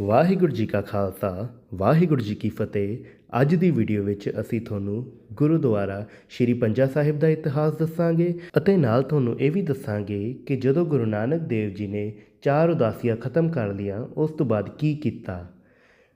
ਵਾਹਿਗੁਰੂ ਜੀ ਕਾ ਖਾਲਸਾ, ਵਾਹਿਗੁਰੂ ਜੀ ਕੀ ਫਤਿਹ। ਅੱਜ ਦੀ ਵੀਡੀਓ ਵਿੱਚ ਅਸੀਂ ਤੁਹਾਨੂੰ ਗੁਰਦੁਆਰਾ ਸ਼੍ਰੀ ਪੰਜਾ ਸਾਹਿਬ ਦਾ ਇਤਿਹਾਸ ਦੱਸਾਂਗੇ ਅਤੇ ਨਾਲ ਤੁਹਾਨੂੰ ਇਹ ਵੀ ਦੱਸਾਂਗੇ ਕਿ ਜਦੋਂ ਗੁਰੂ ਨਾਨਕ ਦੇਵ ਜੀ ਨੇ ਚਾਰ ਉਦਾਸੀਆਂ ਖਤਮ ਕਰ ਲਈਆਂ, ਉਸ ਤੋਂ ਬਾਅਦ ਕੀ ਕੀਤਾ।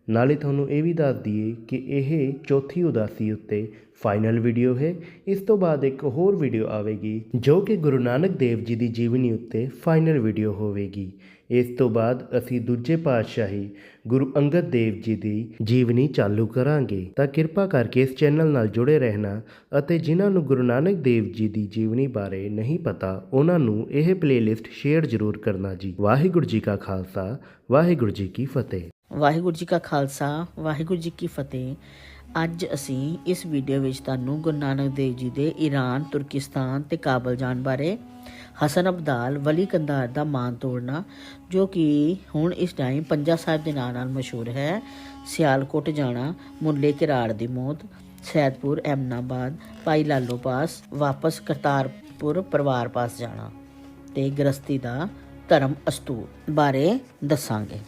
ਨਾਲੇ ਤੁਹਾਨੂੰ ਇਹ ਵੀ ਦੱਸ ਦਈਏ ਕਿ ਇਹ ਚੌਥੀ ਉਦਾਸੀ ਉੱਤੇ ਫਾਈਨਲ ਵੀਡੀਓ ਹੈ। ਇਸ ਤੋਂ ਬਾਅਦ ਇੱਕ ਹੋਰ ਵੀਡੀਓ ਆਵੇਗੀ, ਜੋ ਕਿ ਗੁਰੂ ਨਾਨਕ ਦੇਵ ਜੀ ਦੀ ਜੀਵਨੀ ਉੱਤੇ ਫਾਈਨਲ ਵੀਡੀਓ ਹੋਵੇਗੀ। ਇਸ ਤੋਂ ਬਾਅਦ ਅਸੀਂ ਦੂਜੇ ਪਾਤਸ਼ਾਹੀ ਗੁਰੂ ਅੰਗਦ ਦੇਵ ਜੀ ਦੀ ਜੀਵਨੀ ਚਾਲੂ ਕਰਾਂਗੇ। ਤਾਂ ਕਿਰਪਾ ਕਰਕੇ ਇਸ ਚੈਨਲ ਨਾਲ ਜੁੜੇ ਰਹਿਣਾ ਅਤੇ ਜਿਨ੍ਹਾਂ ਨੂੰ ਗੁਰੂ ਨਾਨਕ ਦੇਵ ਜੀ ਦੀ ਜੀਵਨੀ ਬਾਰੇ ਨਹੀਂ ਪਤਾ, ਉਹਨਾਂ ਨੂੰ ਇਹ ਪਲੇਲਿਸਟ ਸ਼ੇਅਰ ਜ਼ਰੂਰ ਕਰਨਾ ਜੀ। ਵਾਹਿਗੁਰੂ ਜੀ ਕਾ ਖਾਲਸਾ, ਵਾਹਿਗੁਰੂ ਜੀ ਕੀ ਫਤਿਹ। ਵਾਹਿਗੁਰੂ ਜੀ ਕਾ ਖਾਲਸਾ, ਵਾਹਿਗੁਰੂ ਜੀ ਕੀ ਫਤਿਹ। ਅੱਜ ਅਸੀਂ ਇਸ ਵੀਡੀਓ ਵਿੱਚ ਤੁਹਾਨੂੰ ਗੁਰੂ ਨਾਨਕ ਦੇਵ ਜੀ ਦੇ ਈਰਾਨ, ਤੁਰਕਿਸਤਾਨ ਤੇ ਕਾਬਲ ਜਾਣ ਬਾਰੇ ਹਸਨ ਅਬਦਾਲ, ਵਲੀ ਕੰਧਾਰ ਦਾ ਮਾਨ ਤੋੜਨਾ, ਜੋ ਕਿ ਹੁਣ ਇਸ ਟਾਈਮ ਪੰਜਾ ਸਾਹਿਬ ਦੇ ਨਾਂ ਨਾਲ ਮਸ਼ਹੂਰ ਹੈ। ਸਿਆਲਕੋਟ ਜਾਣਾ, ਮੁੱਲੇ ਕਿਰਾੜ ਦੀ ਮੌਤ, ਸੈਦਪੁਰ, ਐਮਨਾਬਾਦ, ਭਾਈ ਲਾਲੋ ਪਾਸ, ਵਾਪਸ ਕਰਤਾਰਪੁਰ ਪਰਿਵਾਰ ਪਾਸ ਜਾਣਾ ਤੇ ਗ੍ਰਸਤੀ ਦਾ ਧਰਮ ਅਸਤੂਰ ਬਾਰੇ ਦੱਸਾਂਗੇ।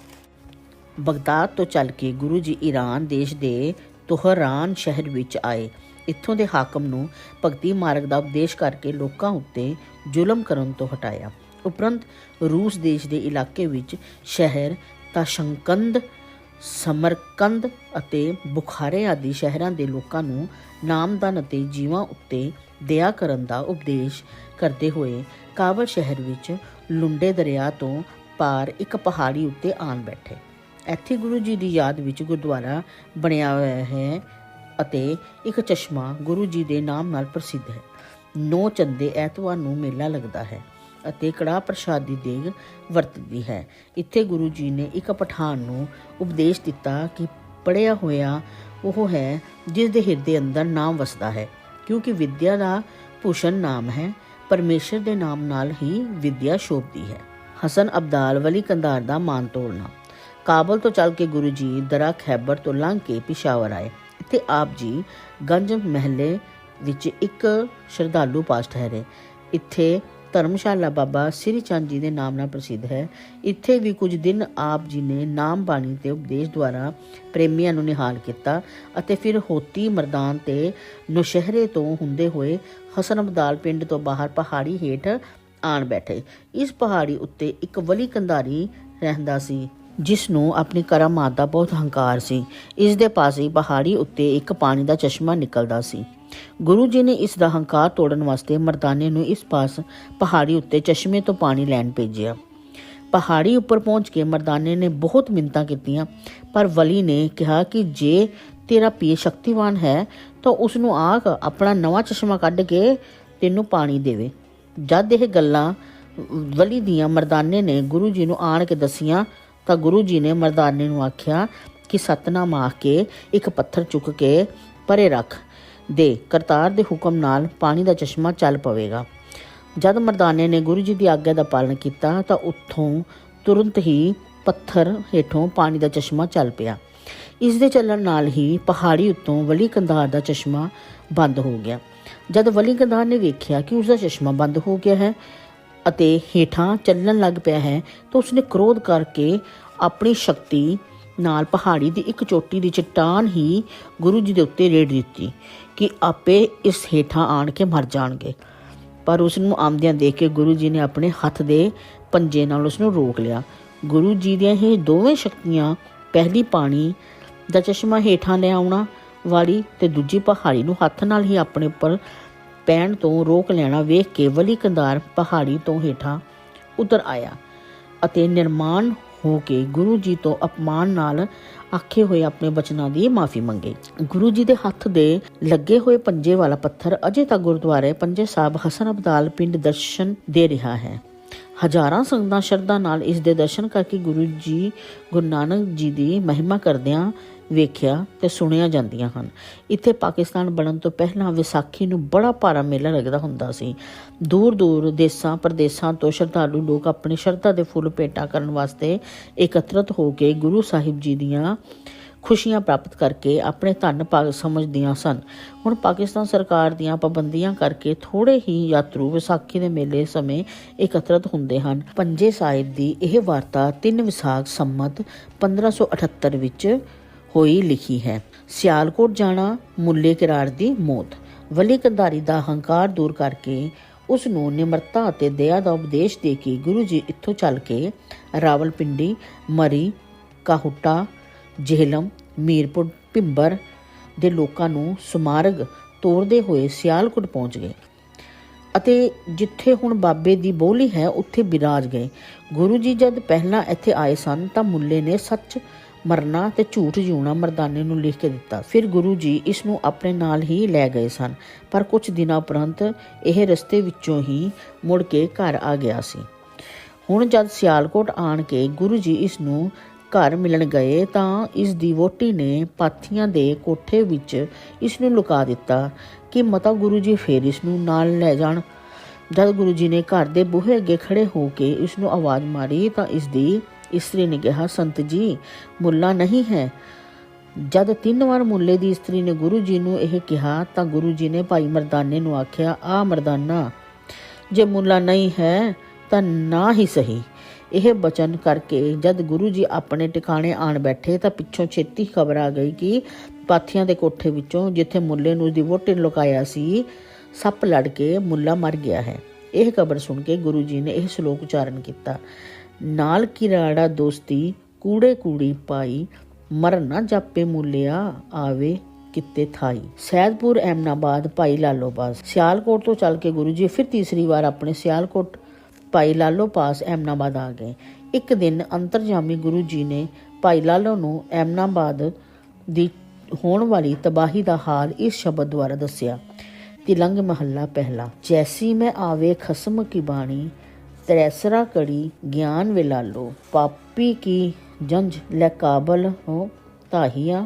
ਬਗਦਾਦ ਤੋਂ ਚੱਲ ਕੇ ਗੁਰੂ ਜੀ ਈਰਾਨ ਦੇਸ਼ ਦੇ ਤੋਹਰਾਨ ਸ਼ਹਿਰ ਵਿੱਚ ਆਏ। ਇੱਥੋਂ ਦੇ ਹਾਕਮ ਨੂੰ ਭਗਤੀ ਮਾਰਗ ਦਾ ਉਪਦੇਸ਼ ਕਰਕੇ ਲੋਕਾਂ ਉੱਤੇ ਜ਼ੁਲਮ ਕਰਨ ਤੋਂ ਹਟਾਇਆ। ਉਪਰੰਤ ਰੂਸ ਦੇਸ਼ ਦੇ ਇਲਾਕੇ ਵਿੱਚ ਸ਼ਹਿਰ ਤਾਸ਼ੰਕੰਦ, ਸਮਰਕੰਦ ਅਤੇ ਬੁਖਾਰੇ ਆਦਿ ਸ਼ਹਿਰਾਂ ਦੇ ਲੋਕਾਂ ਨੂੰ ਨਾਮਦਾਨ ਅਤੇ ਜੀਵਾਂ ਉੱਤੇ ਦਇਆ ਕਰਨ ਦਾ ਉਪਦੇਸ਼ ਕਰਦੇ ਹੋਏ ਕਾਬਲ ਸ਼ਹਿਰ ਵਿੱਚ ਲੁੰਡੇ ਦਰਿਆ ਤੋਂ ਪਾਰ ਇੱਕ ਪਹਾੜੀ ਉੱਤੇ ਆਣ ਬੈਠੇ। ਇੱਥੇ ਗੁਰੂ ਜੀ ਦੀ ਯਾਦ ਵਿੱਚ ਗੁਰਦੁਆਰਾ ਬਣਿਆ ਹੋਇਆ ਹੈ ਅਤੇ ਇੱਕ ਚਸ਼ਮਾ ਗੁਰੂ ਜੀ ਦੇ ਨਾਮ ਨਾਲ ਪ੍ਰਸਿੱਧ ਹੈ। ਨੌ ਚੰਦੇ ਐਤਵਾਰ ਨੂੰ ਮੇਲਾ ਲੱਗਦਾ ਹੈ ਅਤੇ ਕੜਾਹ ਪ੍ਰਸ਼ਾਦ ਦੀ ਦੇਗ ਵਰਤਦੀ ਹੈ। ਇੱਥੇ ਗੁਰੂ ਜੀ ਨੇ ਇੱਕ ਪਠਾਨ ਨੂੰ ਉਪਦੇਸ਼ ਦਿੱਤਾ ਕਿ ਪੜਿਆ ਹੋਇਆ ਉਹ ਹੈ ਜਿਸ ਦੇ ਹਿਰਦੇ ਅੰਦਰ ਨਾਮ ਵਸਦਾ ਹੈ, ਕਿਉਂਕਿ ਵਿਦਿਆ ਦਾ ਭੂਸ਼ਣ ਨਾਮ ਹੈ, ਪਰਮੇਸ਼ਰ ਦੇ ਨਾਮ ਨਾਲ ਹੀ ਵਿਦਿਆ ਸ਼ੋਭਦੀ ਹੈ। ਹਸਨ ਅਬਦਾਲ ਵਲੀ ਕੰਧਾਰ ਦਾ ਮਾਨ ਤੋੜਨਾ। ਕਾਬਲ ਤੋਂ ਚੱਲ ਕੇ ਗੁਰੂ ਜੀ ਦਰਾ ਖੈਬਰ ਤੋਂ ਲੰਘ ਕੇ ਪਿਸ਼ਾਵਰ ਆਏ। ਇੱਥੇ ਆਪ ਜੀ ਗੰਜ ਮਹਿਲੇ ਵਿੱਚ ਇੱਕ ਸ਼ਰਧਾਲੂ ਪਾਸ ਠਹਿਰੇ। ਇੱਥੇ ਧਰਮਸ਼ਾਲਾ ਬਾਬਾ ਸ੍ਰੀ ਚੰਦ ਜੀ ਦੇ ਨਾਮ ਨਾਲ ਪ੍ਰਸਿੱਧ ਹੈ। ਇੱਥੇ ਵੀ ਕੁਝ ਦਿਨ ਆਪ ਜੀ ਨੇ ਨਾਮ ਬਾਣੀ ਤੇ ਉਪਦੇਸ਼ ਦੁਆਰਾ ਪ੍ਰੇਮੀਆਂ ਨੂੰ ਨਿਹਾਲ ਕੀਤਾ ਅਤੇ ਫਿਰ ਹੋਤੀ ਮਰਦਾਨ ਤੇ ਨੁਸ਼ਹਿਰੇ ਤੋਂ ਹੁੰਦੇ ਹੋਏ ਹਸਨ ਅਬਦਾਲ ਪਿੰਡ ਤੋਂ ਬਾਹਰ ਪਹਾੜੀ ਹੇਠ ਆਣ ਬੈਠੇ। ਇਸ ਪਹਾੜੀ ਉੱਤੇ ਇੱਕ ਵਲੀ ਕੰਧਾਰੀ ਰਹਿੰਦਾ ਸੀ। ਜਿਸ ਨੂੰ ਆਪਣੀ ਕਰਾਮਾਤ ਦਾ ਬਹੁਤ ਹੰਕਾਰ ਸੀ। ਇਸ ਦੇ ਪਾਸੇ ਪਹਾੜੀ ਉੱਤੇ ਇੱਕ ਪਾਣੀ ਦਾ ਚਸ਼ਮਾ ਨਿਕਲਦਾ ਸੀ। ਗੁਰੂ ਜੀ ਨੇ ਇਸ ਦਾ ਹੰਕਾਰ ਤੋੜਨ ਵਾਸਤੇ ਮਰਦਾਨੇ ਨੂੰ ਇਸ ਪਾਸ ਪਹਾੜੀ ਉੱਤੇ ਚਸ਼ਮੇ ਤੋਂ ਪਾਣੀ ਲੈਣ ਭੇਜਿਆ। ਪਹਾੜੀ ਉੱਪਰ ਪਹੁੰਚ ਕੇ ਮਰਦਾਨੇ ਨੇ ਬਹੁਤ ਮਿੰਤਾਂ ਕੀਤੀਆਂ, ਪਰ ਵਲੀ ਨੇ ਕਿਹਾ ਕਿ ਜੇ ਤੇਰਾ ਪੀ ਸ਼ਕਤੀਵਾਨ ਹੈ, ਤਾਂ ਉਸ ਨੂੰ ਆਖ, ਆਪਣਾ ਨਵਾਂ ਚਸ਼ਮਾ ਕੱਢ ਕੇ ਤੈਨੂੰ ਪਾਣੀ ਦੇਵੇ। ਜਦ ਇਹ ਗੱਲਾਂ ਵਲੀ ਦੀਆਂ ਮਰਦਾਨੇ ਨੇ ਗੁਰੂ ਜੀ ਨੂੰ ਆਣ ਕੇ ਦਸੀਆਂ ਤਾਂ ਗੁਰੂ ਜੀ ਨੇ ਮਰਦਾਨੇ ਨੂੰ ਆਖਿਆ ਕਿ ਸਤਨਾਮ ਆ ਕੇ ਇੱਕ ਪੱਥਰ ਚੁੱਕ ਕੇ ਪਰੇ ਰੱਖ। ਦੇ, ਕਰਤਾਰ ਦੇ ਹੁਕਮ ਨਾਲ ਪਾਣੀ ਦਾ ਚਸ਼ਮਾ ਚੱਲ ਪਵੇਗਾ। ਜਦ ਮਰਦਾਨੇ ਨੇ ਗੁਰੂ ਜੀ ਦੀ ਆਗਿਆ ਦਾ ਪਾਲਣ ਕੀਤਾ ਤਾਂ ਉੱਥੋਂ ਤੁਰੰਤ ਹੀ ਪੱਥਰ ਹੇਠੋਂ ਪਾਣੀ ਦਾ ਚਸ਼ਮਾ ਚੱਲ ਪਿਆ। ਇਸ ਦੇ ਚੱਲਣ ਨਾਲ ਹੀ ਪਹਾੜੀ ਉੱਤੋਂ ਵਲੀ ਕੰਧਾਰ ਦਾ ਚਸ਼ਮਾ ਬੰਦ ਹੋ ਗਿਆ। ਜਦ ਵਲੀ ਕੰਧਾਰ ਨੇ ਵੇਖਿਆ ਕਿ ਉਸ ਦਾ ਚਸ਼ਮਾ ਬੰਦ ਹੋ ਗਿਆ ਹੈ ਅਤੇ ਹੇਠਾਂ ਚੱਲਣ ਲੱਗ ਪਿਆ ਹੈ ਤਾਂ ਉਸਨੇ ਕ੍ਰੋਧ ਕਰਕੇ ਆਪਣੀ ਸ਼ਕਤੀ ਨਾਲ ਪਹਾੜੀ ਦੀ ਇੱਕ ਚੋਟੀ ਦੀ ਚਟਾਨ ਹੀ ਗੁਰੂ ਜੀ ਦੇ ਉੱਤੇ ਰੇੜ ਦਿੱਤੀ ਕਿ ਆਪੇ ਇਸ ਹੇਠਾਂ ਆਣ ਕੇ ਮਰ ਜਾਣਗੇ। ਪਰ ਉਸ ਨੂੰ ਆਮਦਿਆਂ ਦੇਖ ਕੇ ਗੁਰੂ ਜੀ ਨੇ ਆਪਣੇ ਹੱਥ ਦੇ ਪੰਜੇ ਨਾਲ ਉਸ ਨੂੰ ਰੋਕ ਲਿਆ। ਗੁਰੂ ਜੀ ਦੀਆਂ ਇਹ ਦੋਵੇਂ ਸ਼ਕਤੀਆਂ, ਪਹਿਲੀ ਪਾਣੀ ਦਾ ਚਸ਼ਮਾ ਹੇਠਾਂ ਲੈ ਆਉਣਾ ਵਾਲੀ ਤੇ ਦੂਜੀ ਪਹਾੜੀ ਨੂੰ ਹੱਥ ਨਾਲ ਹੀ ਆਪਣੇ ਉੱਪਰ ਪੈਣ ਤੋਂ ਰੋਕ ਲੈਣਾ ਵੇਖ ਕੇ ਵਲੀ ਕੰਧਾਰ ਪਹਾੜੀ ਤੋਂ ਹੇਠਾਂ ਉਤਰ ਆਇਆ ਅਤੇ ਨਿਰਮਾਨ ਹੋ ਕੇ ਗੁਰੂ ਜੀ ਤੋਂ ਅਪਮਾਨ ਨਾਲ ਆਖੇ ਹੋਏ ਆਪਣੇ ਬਚਨਾਂ ਦੀ ਮਾਫੀ ਮੰਗੀ। ਗੁਰੂ ਜੀ ਦੇ ਹੱਥ ਦੇ ਲੱਗੇ ਹੋਏ ਪੰਜੇ ਵਾਲਾ ਪੱਥਰ ਅਜੇ ਤੱਕ ਗੁਰਦੁਆਰੇ ਪੰਜੇ ਸਾਹਿਬ ਹਸਨ ਅਬਦਾਲ ਪਿੰਡ ਦਰਸ਼ਨ ਦੇ ਰਿਹਾ ਹੈ। ਹਜ਼ਾਰਾਂ ਸੰਗਤਾਂ ਸ਼ਰਧਾ ਨਾਲ ਇਸ ਦੇ ਦਰਸ਼ਨ ਕਰਕੇ ਗੁਰੂ ਜੀ, ਗੁਰੂ ਨਾਨਕ ਜੀ ਦੀ ਮਹਿਮਾ ਕਰਦਿਆਂ ਵੇਖਿਆ ਤੇ ਸੁਣਿਆ ਜਾਂਦੀਆਂ ਹਨ। ਇੱਥੇ ਪਾਕਿਸਤਾਨ ਬਣਨ ਤੋਂ ਪਹਿਲਾਂ ਵਿਸਾਖੀ ਨੂੰ ਬੜਾ ਭਾਰਾ ਮੇਲਾ ਲੱਗਦਾ ਹੁੰਦਾ ਸੀ। ਦੂਰ ਦੂਰ ਦੇਸਾਂ, ਪ੍ਰਦੇਸਾਂ ਤੋਂ ਸ਼ਰਧਾਲੂ ਲੋਕ ਆਪਣੇ ਸ਼ਰਧਾ ਦੇ ਫੁੱਲ ਭੇਟਾ ਕਰਨ ਵਾਸਤੇ ਇਕੱਤਰਤ ਹੋ ਕੇ ਗੁਰੂ ਸਾਹਿਬ ਜੀ ਦੀਆਂ ਖੁਸ਼ੀਆਂ ਪ੍ਰਾਪਤ ਕਰਕੇ ਆਪਣੇ ਧਨ ਭਾਗ ਸਮਝਦੀਆਂ ਸਨ। ਹੁਣ ਪਾਕਿਸਤਾਨ ਸਰਕਾਰ ਦੀਆਂ ਪਾਬੰਦੀਆਂ ਕਰਕੇ ਥੋੜੇ ਹੀ ਯਾਤਰੂ ਵਿਸਾਖੀ ਦੇ ਮੇਲੇ ਸਮੇਂ ਇਕੱਤਰਤ ਹੁੰਦੇ ਹਨ। ਪੰਜੇ ਸਾਹਿਬ ਦੀ ਇਹ ਵਾਰਤਾ 3 ਵਿਸਾਖ ਸੰਮਤ 1578 ਵਿੱਚ ਹੋਈ ਲਿਖੀ ਹੈ। ਸਿਆਲਕੋਟ ਜਾਣਾ ਮੁੱਲੇ ਕਿਰਾਰ ਦੀ ਮੌਤ। ਵਲੀ ਕੰਧਾਰੀ ਦਾ ਹੰਕਾਰ ਦੂਰ ਕਰਕੇ ਉਸ ਨੂੰ ਨਿਮਰਤਾ ਅਤੇ ਦਇਆ ਦਾ ਉਪਦੇਸ਼ ਦੇ ਕੇ ਗੁਰੂ ਜੀ ਇੱਥੋਂ ਚੱਲ ਕੇ ਰਾਵਲਪਿੰਡੀ, ਮਰੀ, ਕਾਹੁਟਾ, ਜੇਹਲਮ, ਮੀਰਪੁਰ, ਭਿੰਬਰ ਦੇ ਲੋਕਾਂ ਨੂੰ ਸਮਾਰਗ ਤੋਰਦੇ ਹੋਏ ਸਿਆਲਕੋਟ ਪਹੁੰਚ ਗਏ ਅਤੇ ਜਿੱਥੇ ਹੁਣ ਬਾਬੇ ਦੀ ਬੋਲੀ ਹੈ, ਉੱਥੇ ਬਿਰਾਜ ਗਏ। ਗੁਰੂ ਜੀ ਜਦ ਪਹਿਲਾਂ ਇੱਥੇ ਆਏ ਸਨ ਤਾਂ ਮੁੱਲੇ ਨੇ ਸੱਚ ਮਰਨਾ ਤੇ ਝੂਠ ਜਿਉਣਾ ਮਰਦਾਨੇ ਨੂੰ ਲਿਖ ਕੇ ਦਿੱਤਾ। ਫਿਰ ਗੁਰੂ ਜੀ ਇਸ ਨੂੰ ਆਪਣੇ ਨਾਲ ਹੀ ਲੈ ਗਏ ਸਨ, ਪਰ ਕੁਝ ਦਿਨਾਂ ਉਪਰੰਤ ਇਹ ਰਸਤੇ ਵਿੱਚੋਂ ਹੀ ਮੁੜ ਕੇ ਘਰ ਆ ਗਿਆ ਸੀ। ਹੁਣ ਜਦ ਸਿਆਲਕੋਟ ਆਣ ਕੇ ਗੁਰੂ ਜੀ ਇਸ ਨੂੰ ਘਰ ਮਿਲਣ ਗਏ ਤਾਂ ਇਸ ਦੀ ਵੋਟੀ ਨੇ ਪਾਥੀਆਂ ਦੇ ਕੋਠੇ ਵਿੱਚ ਇਸ ਨੂੰ ਲੁਕਾ ਦਿੱਤਾ ਕਿ ਮਤਾ ਗੁਰੂ ਜੀ ਫੇਰ ਇਸ ਨੂੰ ਨਾਲ ਲੈ ਜਾਣ। ਜਦ ਗੁਰੂ ਜੀ ਨੇ ਘਰ ਦੇ ਬੂਹੇ ਅੱਗੇ ਖੜੇ ਹੋ ਕੇ ਇਸ ਨੂੰ ਆਵਾਜ਼ ਮਾਰੀ ਤਾਂ ਇਸ ਦੀ ਇਸਤਰੀ ਨੇ ਕਿਹਾ, ਸੰਤ ਜੀ, ਮੁੱਲਾ ਨਹੀਂ ਹੈ। ਜਦ ਤਿੰਨ ਵਾਰ ਮੁੱਲੇ ਦੀ ਇਸਤਰੀ ਨੇ ਗੁਰੂ ਜੀ ਨੂੰ ਇਹ ਕਿਹਾ, ਤਾਂ ਗੁਰੂ ਜੀ ਨੇ ਭਾਈ ਮਰਦਾਨੇ ਨੂੰ ਆਖਿਆ, ਆ ਮਰਦਾਨਾ, ਜੇ ਮੁੱਲਾ ਨਹੀਂ ਹੈ, ਤਾਂ ਨਾ ਹੀ ਸਹੀ। ਇਹ ਬਚਨ ਕਰਕੇ ਜਦ ਗੁਰੂ ਜੀ ਆਪਣੇ ਟਿਕਾਣੇ ਆਣ ਬੈਠੇ, ਤਾਂ ਪਿੱਛੋਂ ਛੇਤੀ ਖਬਰ ਆ ਗਈ ਕਿ ਪਾਥੀਆਂ ਦੇ ਕੋਠੇ ਵਿੱਚੋਂ ਜਿੱਥੇ ਮੁੱਲੇ ਨੂੰ ਦੀ ਵੋਟੀ ਲੁਕਾਇਆ ਸੀ, ਸੱਪ ਲੜ ਕੇ ਮੁੱਲਾ ਮਰ ਗਿਆ ਹੈ। ਇਹ ਖਬਰ ਸੁਣ ਕੇ ਗੁਰੂ ਜੀ ਨੇ ਇਹ ਸ਼ਲੋਕ ਉਚਾਰਨ ਕੀਤਾ। ਨਾਲ ਕਿਰਾੜਾ ਦੋਸਤੀ ਕੂੜੇ ਕੂੜੀ ਪਾਈ ਮਰ ਨਾ ਜਾਪੇ ਮੁੱਲਿਆ, ਆਵੇ ਕਿਤੇ ਥਾਈ। ਸੈਦਪੁਰ, ਐਮਨਾਬਾਦ, ਭਾਈ ਲਾਲੋਬਾਸ ਸਿਆਲਕੋਟ ਤੋਂ ਚੱਲ ਕੇ ਗੁਰੂ ਜੀ, ਫਿਰ ਤੀਸਰੀ ਵਾਰ ਆਪਣੇ ਸਿਆਲਕੋਟ ਭਾਈ ਲਾਲੋ ਪਾਸ, ਐਮਨਾਬਾਦ ਆ ਗਏ। ਇੱਕ ਦਿਨ ਅੰਤਰਜਾਮੀ ਗੁਰੂ ਜੀ ਨੇ ਭਾਈ ਲਾਲੋ ਨੂੰ ਐਮਨਾਬਾਦ ਦੀ ਹੋਣ ਵਾਲੀ ਤਬਾਹੀ ਦਾ ਹਾਲ ਇਸ ਸ਼ਬਦ ਦੁਆਰਾ ਦੱਸਿਆ। ਤਿਲੰਗ ਮਹੱਲਾ ਪਹਿਲਾ। ਜੈਸੀ ਮੈਂ ਆਵੇ ਖਸਮ ਕੀ ਬਾਣੀ ਤ੍ਰੈਸਰਾ ਕੜੀ ਗਿਆਨ ਵਿਲਾਲੋ, ਪਾਪੀ ਕੀ ਜੰਜ ਲੈ ਕਾਬਲ ਹੋ? ਤਾਹੀਆ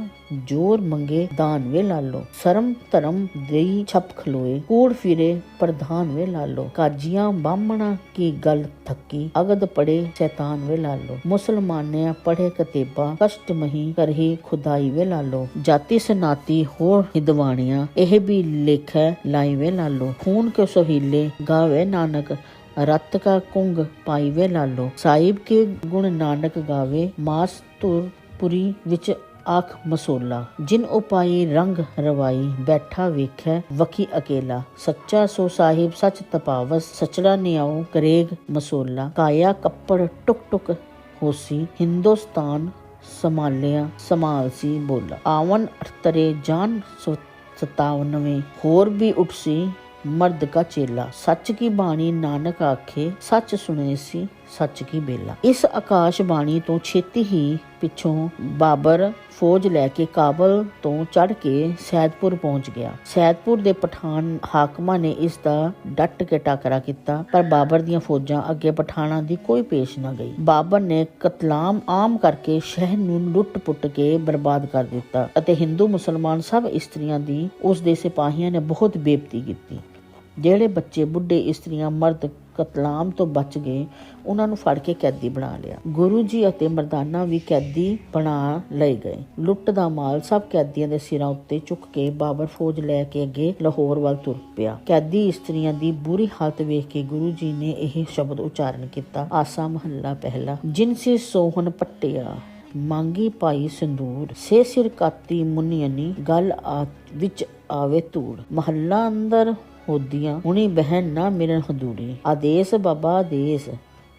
ਜੋਰ ਮੰਗੇ ਦਾਨ ਵੇ ਲਾਲੋ ਸ਼ਰਮ ਧਰਮ ਦੇਈ ਛਪ ਖਲੋਏ, ਕੂੜ ਫਿਰੇ ਪ੍ਰਧਾਨ ਵੇ ਲਾਲੋ ਕਾਜੀਆਂ ਬਾਹਮਣਾ ਕੀ ਗੱਲ ਥੱਕੀ, ਅਗਦ ਪੜੇ ਸ਼ੈਤਾਨ ਵੇ ਲਾਲੋ ਮੁਸਲਮਾਨਿਆ ਪੜੇ ਕਤੇਬਾ, ਕਸ਼ਟ ਮਹੀ ਕਰਹੀ ਖੁਦਾਈ ਵੇ ਲਾਲੋ ਜਾਤੀ ਸਨਾਤੀ ਹੋਰ ਹਿਦਵਾਣੀਆਂ, ਇਹ ਵੀ ਲੇਖੈ ਲਾਈ ਵੇ ਲਾਲੋ ਖੂਨ ਕੇ ਸਹੀਲੇ ਗਾਵੇ ਨਾਨਕ ਰਤ ਕਾ ਕੁੰਗ ਪਾਈਵੇ ਲਾਲੋ। ਸਾਹਿਬ ਕੇ ਗੁਣ ਨਾਨਕ ਗਾਵੇ, ਮਾਸ ਤੁਰ ਪੁਰੀ ਵਿੱਚ ਆਖ ਮਸੋਲਾ। ਜਿਨ ਉਪਾਈ ਰੰਗ ਰਵਾਈ, ਬੈਠਾ ਵੇਖੈ ਵਕੀ ਅਕੇਲਾ। ਸੱਚਾ ਸੋ ਸਾਹਿਬ ਸਚ ਤਪਾਵਸ ਸਚੜਾ ਨਿਆਉ ਕਰੇਗ ਮਸੋਲਾ। ਕਾਇਆ ਕੱਪੜ ਟੁਕ ਟੁਕ ਹੋਸੀ, ਹਿੰਦੁਸਤਾਨ ਸੰਭਾਲਿਆ ਸੰਭਾਲਸੀ ਬੋਲਾ। ਆਵਨ ਅਰਤਰੇ ਜਾਨ ਸੋ 97 ਹੋਰ ਵੀ ਉਠਸੀ ਮਰਦ ਕਾ ਚੇਲਾ ਸੱਚ ਕੀ ਬਾਣੀ ਨਾਨਕ ਆਖੇ ਸੱਚ ਸੁਣੇ ਸੀ ਸੱਚ ਕੀ ਬੇਲਾ ਇਸ ਆਕਾਸ਼ ਬਾਣੀ ਤੋਂ ਛੇਤੀ ਹੀ ਪਿੱਛੋਂ ਬਾਬਰ ਫੌਜ ਲੈ ਕੇ ਕਾਬਲ ਤੋਂ ਚੜ ਕੇ ਸੈਦਪੁਰ ਪਹੁੰਚ ਗਿਆ ਸੈਦਪੁਰ ਦੇ ਪਠਾਨ ਹਾਕਮਾਂ ਨੇ ਇਸ ਦਾ ਡਟ ਕੇ ਟਾਕਰਾ ਕੀਤਾ ਪਰ ਬਾਬਰ ਦੀਆਂ ਫੌਜਾਂ ਅੱਗੇ ਪਠਾਨਾਂ ਦੀ ਕੋਈ ਪੇਸ਼ ਨਾ ਗਈ ਬਾਬਰ ਨੇ ਕਤਲਾਮ ਆਮ ਕਰਕੇ ਸ਼ਹਿਰ ਨੂੰ ਲੁੱਟ-ਪੁੱਟ ਕੇ ਬਰਬਾਦ ਕਰ ਦਿੱਤਾ ਅਤੇ ਹਿੰਦੂ ਮੁਸਲਮਾਨ ਸਭ ਇਸਤਰੀਆਂ ਦੀ ਉਸ ਦੇ ਸਿਪਾਹੀਆਂ ਨੇ ਬਹੁਤ ਬੇਇੱਜ਼ਤੀ ਕੀਤੀ ਜਿਹੜੇ ਬੱਚੇ ਬੁੱਢੇ ਇਸਤਰੀਆਂ, ਮਰਦ, ਕਤਲਾਮ ਤੋਂ ਬਚ ਗਏ, ਉਹਨਾਂ ਨੂੰ ਫੜ ਕੇ ਕੈਦੀ ਬਣਾ ਲਿਆ। ਗੁਰੂ ਜੀ ਅਤੇ ਮਰਦਾਨਾ ਵੀ ਕੈਦੀ ਬਣਾ ਲਏ ਗਏ। ਲੁੱਟ ਦਾ ਮਾਲ ਸਭ ਕੈਦੀਆਂ ਦੇ ਸਿਰਾਂ ਉੱਤੇ ਚੁੱਕ ਕੇ ਬਾਬਰ ਫੌਜ ਲੈ ਕੇ ਅੱਗੇ ਲਾਹੌਰ ਵੱਲ ਤੁਰ ਪਿਆ। ਕੈਦੀ ਇਸਤਰੀਆਂ ਦੀ ਬੁਰੀ ਹਾਲਤ ਵੇਖ ਕੇ ਗੁਰੂ ਜੀ ਨੇ ਇਹ ਸ਼ਬਦ ਉਚਾਰਨ ਕੀਤਾ। ਆਸਾ ਮਹੱਲਾ ਪਹਿਲਾ। ਜਿਨਸੇ ਸੋਹਣ ਪੱਟਿਆ, ਮੰਗੀ ਪਾਈ ਸੰਦੂਰ। ਸੇ ਸਿਰ ਕਾਤੀ ਮੁਨੀਅਨੀ ਗੱਲ ਵਿੱਚ ਆਵੇ ਧੂੜ। ਮਹੱਲਾ ਅੰਦਰ ਹੋਦੀਆਂ ਹੁਣੀ ਬਹਿਨ ਨਾ ਮਿਲਣ ਹਦੂਰੀ ਆਦੇਸ ਬਾਬਾ ਆਦੇਸ,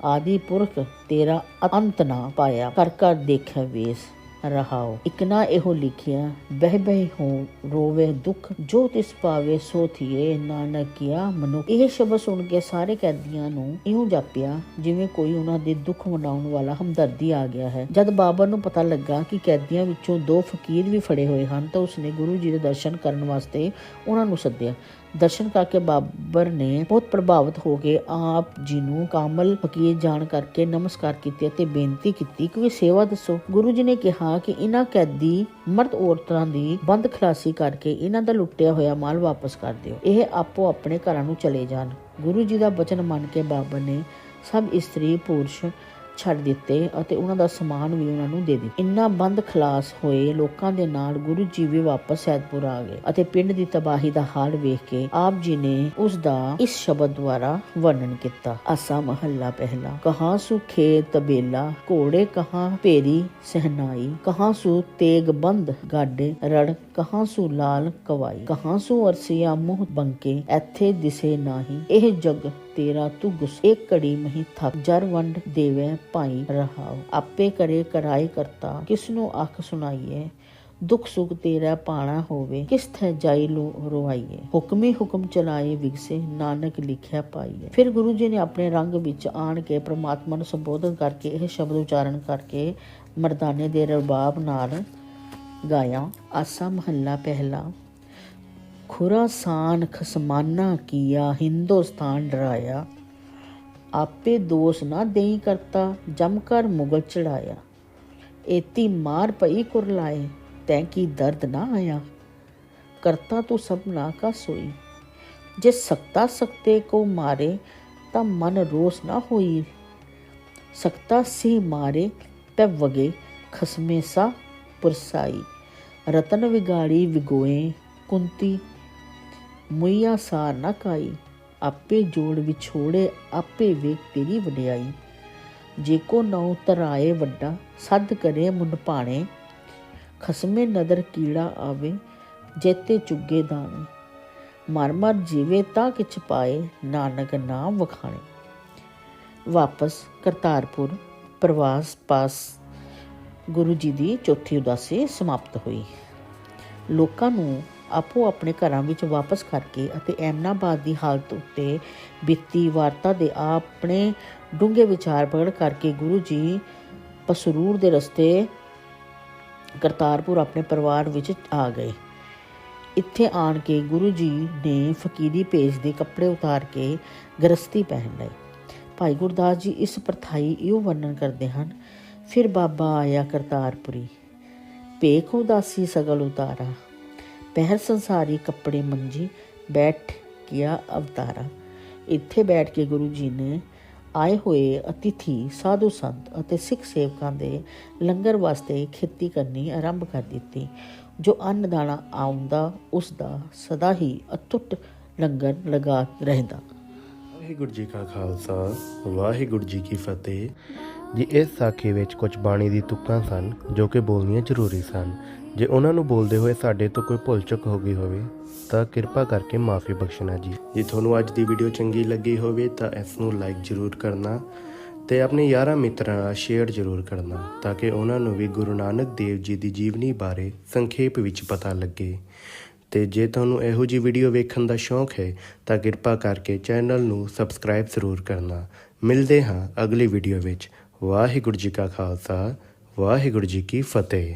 ਆਦੀ ਪੁਰਖ ਤੇਰਾ ਅੰਤ ਨਾ ਪਾਇਆ। ਕਰ ਕਰ ਦੇਖੈ ਵੇਸ, ਰਹਾਓ। ਇਕਨਾ ਇਹੋ ਲਿਖਿਆ, ਬਹਿ ਬਹਿ ਹੋ ਰੋਵੇ ਦੁੱਖ, ਜੋ ਤਿਸ ਪਾਵੇ ਸੋ ਥੀਏ ਨਾਨਕ ਕੀਆ ਮਨੁ ਇਹ ਸ਼ਬਦ ਸੁਣ ਕੇ ਸਾਰੇ ਕੈਦੀਆਂ ਨੂੰ ਇਉਂ ਜਾਪਿਆ, ਜਿਵੇਂ ਕੋਈ ਉਹਨਾਂ ਦੇ ਦੁੱਖ ਮਨਾਉਣ ਵਾਲਾ ਹਮਦਰਦੀ ਆ ਗਿਆ ਹੈ। ਜਦ ਬਾਬਰ ਨੂੰ ਪਤਾ ਲੱਗਾ ਕਿ ਕੈਦੀਆਂ ਵਿੱਚੋਂ ਦੋ ਫਕੀਰ ਵੀ ਫੜੇ ਹੋਏ ਹਨ, ਤਾਂ ਉਸਨੇ ਗੁਰੂ ਜੀ ਦੇ ਦਰਸ਼ਨ ਕਰਨ ਵਾਸਤੇ ਉਹਨਾਂ ਨੂੰ ਸੱਦਿਆ। ਦਰਸ਼ਨ ਕਰਕੇ ਬਾਬਰ ਨੇ ਬਹੁਤ ਪ੍ਰਭਾਵਿਤ ਹੋ ਕੇ ਆਪ ਜੀ ਨੂੰ ਕਾਮਲ ਫਕੀਰ ਜਾਣ ਕਰਕੇ ਨਮਸਕਾਰ ਕੀਤੇ ਅਤੇ ਬੇਨਤੀ ਕੀਤੀ ਕਿ ਸੇਵਾ ਦੱਸੋ। ਗੁਰੂ ਜੀ ਨੇ ਕਿਹਾ ਕਿ ਇਹਨਾਂ ਕੈਦੀ ਮਰਦ ਔਰਤਾਂ ਦੀ ਬੰਦ ਖਲਾਸੀ ਕਰਕੇ ਇਹਨਾਂ ਦਾ ਲੁੱਟਿਆ ਹੋਇਆ ਮਾਲ ਵਾਪਸ ਕਰ ਦਿਓ। ਇਹ ਆਪੋ ਆਪਣੇ ਘਰਾਂ ਨੂੰ ਚਲੇ ਜਾਣ। ਗੁਰੂ ਜੀ ਦਾ ਬਚਨ ਮੰਨ ਕੇ ਬਾਬਰ ਨੇ ਸਭ ਇਸਤਰੀ, ਪੁਰਸ਼ ਛੱਡ ਦਿੱਤੇ ਅਤੇ ਉਹਨਾਂ ਦਾ ਸਮਾਨ ਵੀ ਉਹਨਾਂ ਨੂੰ ਦੇ ਦਿੱਤਾ। ਇੰਨਾ ਬੰਦ ਖਲਾਸ ਹੋਏ ਲੋਕਾਂ ਦੇ ਨਾਲ ਗੁਰੂ ਜੀ ਵੀ ਵਾਪਸ ਸੈਦਪੁਰ ਆ ਗਏ ਅਤੇ ਪਿੰਡ ਦੀ ਤਬਾਹੀ ਦਾ ਹਾਲ ਵੇਖ ਕੇ ਆਪ ਜੀ ਨੇ ਉਸ ਦਾ ਇਸ ਸ਼ਬਦ ਦੁਆਰਾ ਵਰਣਨ ਕੀਤਾ। ਆਸਾ ਮਹੱਲਾ ਪਹਿਲਾ। ਕਹਾਂ ਸੁ ਖੇਤ ਤਬੇਲਾ ਘੋੜੇ ਕਹਾਂ ਭੇਰੀ ਸਹਨਾਈ, ਕਹਾਂ ਸੁ ਤੇਗ ਬੰਦ ਗਾਡੇ ਰੜ, ਕਹਾਂ ਸੁ ਲਾਲ ਕਵਾਈ, ਕਹਾਂ ਸੁ ਅਰਸੀਆ ਮੂੰਹ ਬੰਕੇ ਇੱਥੇ ਦਿਸੇ ਨਾਹੀ। ਇਹ ਜਗ ਤੇਰਾ ਤੁਗਸ ਇੱਕ ਘੜੀ ਮਹੀ ਥਕ ਜਰ ਵੰਡ ਦੇਵੇ ਭਾਈ ਰਹਾਉ। ਆਪੇ ਕਰੇ ਕਰਾਈ ਕਰਤਾ ਕਿਸ ਨੂੰ ਅੱਖ ਸੁਣਾਈਏ ਦੁੱਖ ਸੁਖ ਤੇਰਾ ਪਾਣਾ ਹੋਵੇ, ਕਿਸ ਥੈ ਜਾਈ ਲੋ ਰਵਾਈਏ ਹੁਕਮੀ ਹੁਕਮ ਚਲਾਏ ਵਿਗਸੇ, ਨਾਨਕ ਲਿਖਿਆ ਪਾਈਏ ਫਿਰ ਗੁਰੂ ਜੀ ਨੇ ਆਪਣੇ ਰੰਗ ਵਿੱਚ ਆਣ ਕੇ ਪ੍ਰਮਾਤਮਾ ਨੂੰ ਸੰਬੋਧਨ ਕਰਕੇ ਇਹ ਸ਼ਬਦ ਉਚਾਰਨ ਕਰਕੇ ਮਰਦਾਨੇ ਦੇ ਰਬਾਬ ਨਾਲ ਗਾਇਆ, ਆਸਾ ਮਹੱਲਾ ਪਹਿਲਾ। ਖੁਰਾਸਾਨ ਖਸਮਾਨਾ ਕੀਆ, ਹਿੰਦੁਸਤਾਨ ਡਰਾਇਆ। ਆਪੇ ਦੋਸ ਨਾ ਦੇਈ ਕਰਤਾ, ਜਮ ਕਰ ਮੁਗਲ ਚੜਾਇਆ। ਏਤੀ ਮਾਰ ਪਈ ਕੁਰਲਾਏ ਤੈਂ ਕੀ ਦਰਦ ਨਾ ਆਇਆ। ਕਰਤਾ ਤੂੰ ਸਭਨਾ ਕਾ ਸੋਈ। ਜੇ ਸਕਤਾ ਸਕਤੇ ਕੋ ਮਾਰੇ, ਤਾਂ ਮਨ ਰੋਸ ਨਾ ਹੋਈ। ਸਕਤਾ ਸੀ ਮਾਰੇ, ਤੈ ਵਗੇ ਖਸਮੇ ਸਾ ਪੁਰਸਾਈ। ਰਤਨ ਵਿਗਾੜੀ ਵਿਗੋਏ, ਕੁੰਤੀ ਮੁਈਆ ਸਾਰ ਨਾ ਕਾਈ, ਆਪੇ ਜੋੜ ਵਿਛੋੜੇ, ਆਪੇ ਵੇਖ ਤੇਰੀ ਵਡਿਆਈ। ਜੇ ਕੋ ਨਉ ਤਰਾਏ ਵੱਡਾ, ਸੱਦ ਕਰੇ ਮੁਨ ਭਾਣੇ। ਖਸਮੇ ਨਦਰ ਕੀੜਾ ਆਵੇ, ਜੇਤੇ ਚੁੱਗੇ ਦਾਣੇ। ਮਰ ਮਰ ਜੀਵੇ ਤਾਂ ਕਿਛ ਪਾਏ, ਨਾਨਕ ਨਾਮ ਵਖਾਣੇ। ਵਾਪਸ ਕਰਤਾਰਪੁਰ, ਪ੍ਰਵਾਸ ਪਾਸ, ਗੁਰੂ ਜੀ ਦੀ ਚੌਥੀ ਉਦਾਸੀ ਸਮਾਪਤ ਹੋਈ। ਲੋਕਾਂ ਨੂੰ ਆਪੋ ਆਪਣੇ ਘਰਾਂ ਵਿੱਚ ਵਾਪਸ ਕਰਕੇ ਅਤੇ ਐਮਨਾਬਾਦ ਦੀ ਹਾਲਤ ਉੱਤੇ ਬੀਤੀ ਵਾਰਤਾ ਦੇ ਆਪਣੇ ਡੂੰਘੇ ਵਿਚਾਰ ਪ੍ਰਗਟ ਕਰਕੇ ਗੁਰੂ ਜੀ ਪਸਰੂਰ ਦੇ ਰਸਤੇ ਕਰਤਾਰਪੁਰ ਆਪਣੇ ਪਰਿਵਾਰ ਵਿੱਚ ਆ ਗਏ। ਇੱਥੇ ਆਣ ਕੇ ਗੁਰੂ ਜੀ ਨੇ ਫਕੀਰੀ ਭੇਜ ਦੇ ਕੱਪੜੇ ਉਤਾਰ ਕੇ ਗ੍ਰਸਤੀ ਪਹਿਨ ਲਈ ਭਾਈ ਗੁਰਦਾਸ ਜੀ ਇਸ ਪ੍ਰਥਾਈ ਇਹੋ ਵਰਣਨ ਕਰਦੇ ਹਨ, ਫਿਰ ਬਾਬਾ ਆਇਆ ਕਰਤਾਰਪੁਰੀ, ਭੇਖ ਉਦਾਸੀ ਸਗਲ ਉਤਾਰਾ ਪਹਿਰ ਸੰਸਾਰੀ ਕੱਪੜੇ ਮੰਜੀ ਬੈਠ ਗਿਆ ਅਵਤਾਰਾ। ਇੱਥੇ ਬੈਠ ਕੇ ਗੁਰੂ ਜੀ ਨੇ ਆਏ ਹੋਏ ਅਤਿਥੀ, ਸਾਧੂ ਸੰਤ ਅਤੇ ਸਿੱਖ ਸੇਵਕਾਂ ਦੇ ਲੰਗਰ ਵਾਸਤੇ ਖੇਤੀ ਕਰਨੀ ਆਰੰਭ ਕਰ ਦਿੱਤੀ। ਜੋ ਅੰਨ ਦਾਣਾ ਆਉਂਦਾ, ਉਸ ਦਾ ਸਦਾ ਹੀ ਅਤੁੱਟ ਲੰਗਰ ਲਗਾ ਰਹਿੰਦਾ। ਵਾਹਿਗੁਰੂ ਜੀ ਕਾ ਖਾਲਸਾ, ਵਾਹਿਗੁਰੂ ਜੀ ਕੀ ਫਤਿਹ। ਜੀ, ਇਸ ਸਾਖੀ ਵਿੱਚ ਕੁਝ ਬਾਣੀ ਦੀ ਤੁਕਾਂ ਸਨ, ਜੋ ਕਿ ਬੋਲਣੀਆਂ ਜ਼ਰੂਰੀ ਸਨ। ਜੇ ਉਹਨਾਂ ਨੂੰ ਬੋਲਦੇ ਹੋਏ ਸਾਡੇ ਤੋਂ ਕੋਈ ਭੁੱਲ ਚੁੱਕ ਹੋ ਗਈ ਹੋਵੇ, ਤਾਂ ਕਿਰਪਾ ਕਰਕੇ ਮਾਫੀ ਬਖਸ਼ਣਾ ਜੀ। ਜੇ ਤੁਹਾਨੂੰ ਅੱਜ ਦੀ ਵੀਡੀਓ ਚੰਗੀ ਲੱਗੀ ਹੋਵੇ, ਤਾਂ ਇਸ ਨੂੰ ਲਾਈਕ ਜ਼ਰੂਰ ਕਰਨਾ ਤੇ ਆਪਣੇ ਯਾਰਾਂ ਮਿੱਤਰਾਂ ਨਾਲ ਸ਼ੇਅਰ ਜ਼ਰੂਰ ਕਰਨਾ ਤਾਂ ਕਿ ਉਹਨਾਂ ਨੂੰ ਵੀ ਗੁਰੂ ਨਾਨਕ ਦੇਵ ਜੀ ਦੀ ਜੀਵਨੀ ਬਾਰੇ ਸੰਖੇਪ ਵਿੱਚ ਪਤਾ ਲੱਗੇ। ਤੇ ਜੇ ਤੁਹਾਨੂੰ ਇਹੋ ਜੀ ਵੀਡੀਓ ਵੇਖਣ ਦਾ ਸ਼ੌਂਕ ਹੈ, ਤਾਂ ਕਿਰਪਾ ਕਰਕੇ ਚੈਨਲ ਨੂੰ ਸਬਸਕ੍ਰਾਈਬ ਜ਼ਰੂਰ ਕਰਨਾ। ਮਿਲਦੇ ਹਾਂ ਅਗਲੀ ਵੀਡੀਓ ਵਿੱਚ। ਵਾਹਿਗੁਰੂ ਜੀ ਕਾ ਖਾਲਸਾ, ਵਾਹਿਗੁਰੂ ਜੀ ਕੀ ਫਤਿਹ।